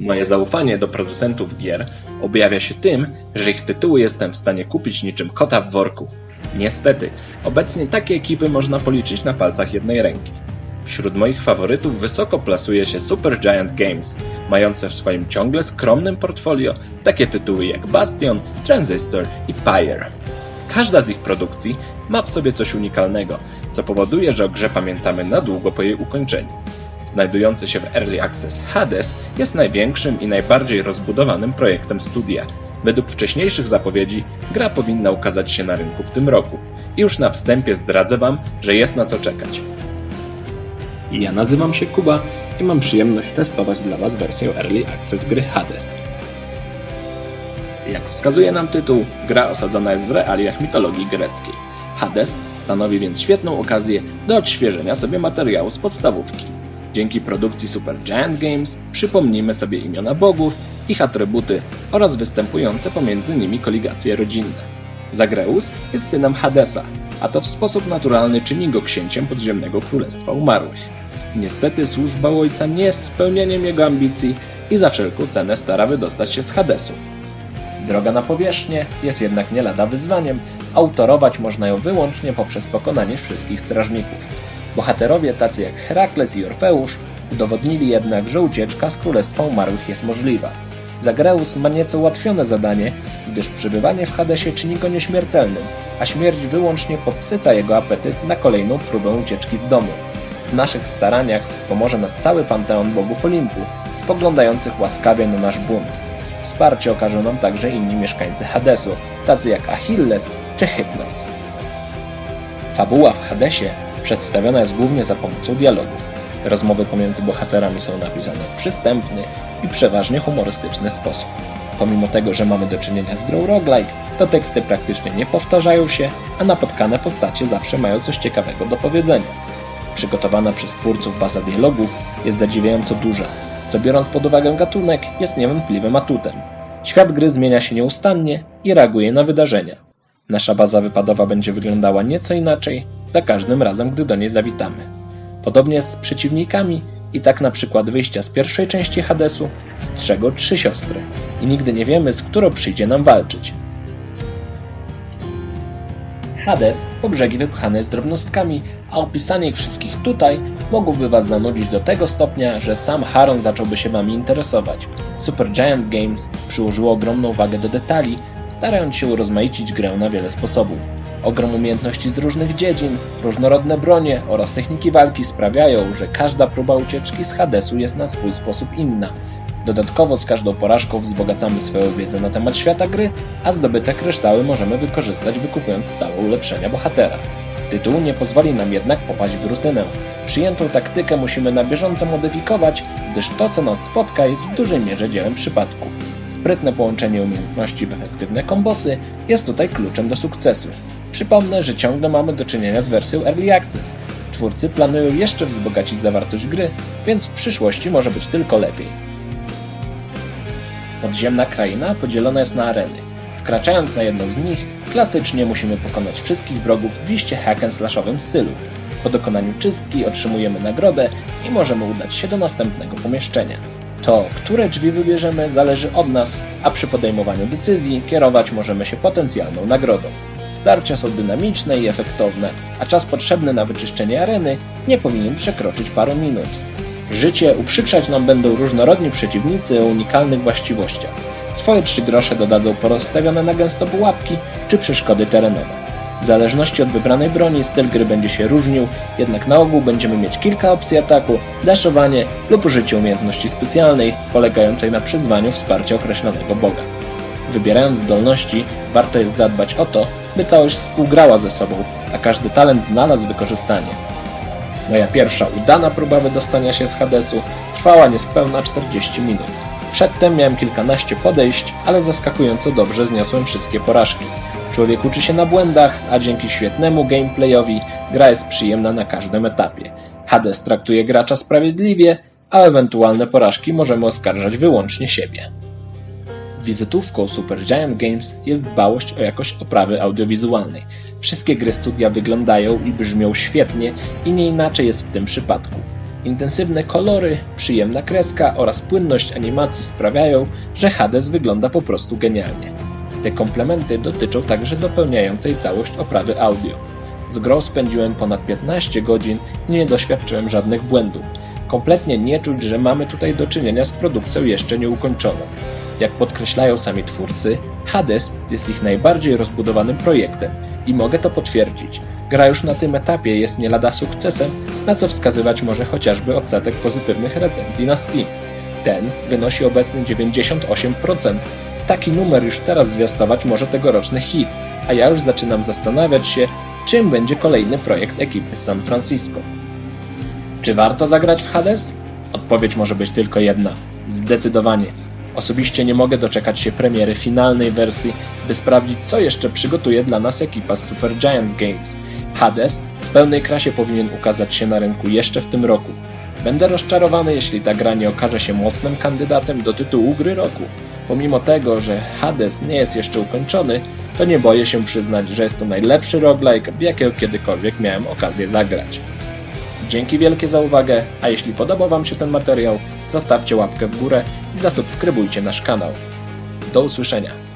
Moje zaufanie do producentów gier objawia się tym, że ich tytuły jestem w stanie kupić niczym kota w worku. Niestety, obecnie takie ekipy można policzyć na palcach jednej ręki. Wśród moich faworytów wysoko plasuje się Supergiant Games, mające w swoim ciągle skromnym portfolio takie tytuły jak Bastion, Transistor i Pyre. Każda z ich produkcji ma w sobie coś unikalnego, co powoduje, że o grze pamiętamy na długo po jej ukończeniu. Znajdujący się w Early Access Hades jest największym i najbardziej rozbudowanym projektem studia. Według wcześniejszych zapowiedzi gra powinna ukazać się na rynku w tym roku. I już na wstępie zdradzę Wam, że jest na co czekać. Ja nazywam się Kuba i mam przyjemność testować dla Was wersję Early Access gry Hades. Jak wskazuje nam tytuł, gra osadzona jest w realiach mitologii greckiej. Hades stanowi więc świetną okazję do odświeżenia sobie materiału z podstawówki. Dzięki produkcji Supergiant Games przypomnimy sobie imiona bogów, ich atrybuty oraz występujące pomiędzy nimi koligacje rodzinne. Zagreus jest synem Hadesa, a to w sposób naturalny czyni go księciem podziemnego królestwa umarłych. Niestety służba ojca nie jest spełnieniem jego ambicji i za wszelką cenę stara wydostać się z Hadesu. Droga na powierzchnię jest jednak nie lada wyzwaniem, a utorować można ją wyłącznie poprzez pokonanie wszystkich strażników. Bohaterowie tacy jak Herakles i Orfeusz udowodnili jednak, że ucieczka z Królestwa Umarłych jest możliwa. Zagreus ma nieco ułatwione zadanie, gdyż przebywanie w Hadesie czyni go nieśmiertelnym, a śmierć wyłącznie podsyca jego apetyt na kolejną próbę ucieczki z domu. W naszych staraniach wspomoże nas cały panteon bogów Olimpu, spoglądających łaskawie na nasz bunt. Wsparcie okażą nam także inni mieszkańcy Hadesu, tacy jak Achilles czy Hypnos. Fabuła w Hadesie przedstawiona jest głównie za pomocą dialogów. Rozmowy pomiędzy bohaterami są napisane w przystępny i przeważnie humorystyczny sposób. Pomimo tego, że mamy do czynienia z grą roguelike, to teksty praktycznie nie powtarzają się, a napotkane postacie zawsze mają coś ciekawego do powiedzenia. Przygotowana przez twórców baza dialogów jest zadziwiająco duża, co biorąc pod uwagę gatunek jest niewątpliwym atutem. Świat gry zmienia się nieustannie i reaguje na wydarzenia. Nasza baza wypadowa będzie wyglądała nieco inaczej za każdym razem, gdy do niej zawitamy. Podobnie z przeciwnikami i tak na przykład wyjścia z pierwszej części Hadesu strzegą trzy siostry i nigdy nie wiemy, z którą przyjdzie nam walczyć. Hades po brzegi wypchany jest drobnostkami, a opisanie ich wszystkich tutaj mogłoby Was zanudzić do tego stopnia, że sam Haron zacząłby się Wami interesować. Supergiant Games przyłożyło ogromną wagę do detali, starając się urozmaicić grę na wiele sposobów. Ogrom umiejętności z różnych dziedzin, różnorodne bronie oraz techniki walki sprawiają, że każda próba ucieczki z Hadesu jest na swój sposób inna. Dodatkowo z każdą porażką wzbogacamy swoją wiedzę na temat świata gry, a zdobyte kryształy możemy wykorzystać wykupując stałe ulepszenia bohatera. Tytuł nie pozwoli nam jednak popaść w rutynę. Przyjętą taktykę musimy na bieżąco modyfikować, gdyż to co nas spotka jest w dużej mierze dziełem przypadku. Sprytne połączenie umiejętności w efektywne kombosy jest tutaj kluczem do sukcesu. Przypomnę, że ciągle mamy do czynienia z wersją Early Access. Twórcy planują jeszcze wzbogacić zawartość gry, więc w przyszłości może być tylko lepiej. Podziemna kraina podzielona jest na areny. Wkraczając na jedną z nich, klasycznie musimy pokonać wszystkich wrogów w liście hack and slashowym stylu. Po dokonaniu czystki otrzymujemy nagrodę i możemy udać się do następnego pomieszczenia. To, które drzwi wybierzemy, zależy od nas, a przy podejmowaniu decyzji kierować możemy się potencjalną nagrodą. Starcia są dynamiczne i efektowne, a czas potrzebny na wyczyszczenie areny nie powinien przekroczyć paru minut. Życie uprzykrzać nam będą różnorodni przeciwnicy o unikalnych właściwościach. Swoje trzy grosze dodadzą porozstawione na gęsto pułapki czy przeszkody terenowe. W zależności od wybranej broni styl gry będzie się różnił, jednak na ogół będziemy mieć kilka opcji ataku, daszowanie lub użycie umiejętności specjalnej polegającej na przyzwaniu wsparcia określonego boga. Wybierając zdolności, warto jest zadbać o to, by całość współgrała ze sobą, a każdy talent znalazł wykorzystanie. Moja pierwsza udana próba wydostania się z Hadesu trwała niespełna 40 minut. Przedtem miałem kilkanaście podejść, ale zaskakująco dobrze zniosłem wszystkie porażki. Człowiek uczy się na błędach, a dzięki świetnemu gameplayowi gra jest przyjemna na każdym etapie. Hades traktuje gracza sprawiedliwie, a ewentualne porażki możemy oskarżać wyłącznie siebie. Wizytówką Supergiant Games jest dbałość o jakość oprawy audiowizualnej. Wszystkie gry studia wyglądają i brzmią świetnie i nie inaczej jest w tym przypadku. Intensywne kolory, przyjemna kreska oraz płynność animacji sprawiają, że Hades wygląda po prostu genialnie. Te komplementy dotyczą także dopełniającej całość oprawy audio. Z grą spędziłem ponad 15 godzin i nie doświadczyłem żadnych błędów. Kompletnie nie czuć, że mamy tutaj do czynienia z produkcją jeszcze nieukończoną. Jak podkreślają sami twórcy, Hades jest ich najbardziej rozbudowanym projektem i mogę to potwierdzić. Gra już na tym etapie jest nie lada sukcesem, na co wskazywać może chociażby odsetek pozytywnych recenzji na Steam. Ten wynosi obecnie 98%. Taki numer już teraz zwiastować może tegoroczny hit, a ja już zaczynam zastanawiać się, czym będzie kolejny projekt ekipy San Francisco. Czy warto zagrać w Hades? Odpowiedź może być tylko jedna. Zdecydowanie. Osobiście nie mogę doczekać się premiery finalnej wersji, by sprawdzić, co jeszcze przygotuje dla nas ekipa z Supergiant Games. Hades w pełnej krasie powinien ukazać się na rynku jeszcze w tym roku. Będę rozczarowany, jeśli ta gra nie okaże się mocnym kandydatem do tytułu gry roku. Pomimo tego, że Hades nie jest jeszcze ukończony, to nie boję się przyznać, że jest to najlepszy roguelike, w jakiego kiedykolwiek miałem okazję zagrać. Dzięki wielkie za uwagę, a jeśli podobał Wam się ten materiał, zostawcie łapkę w górę i zasubskrybujcie nasz kanał. Do usłyszenia.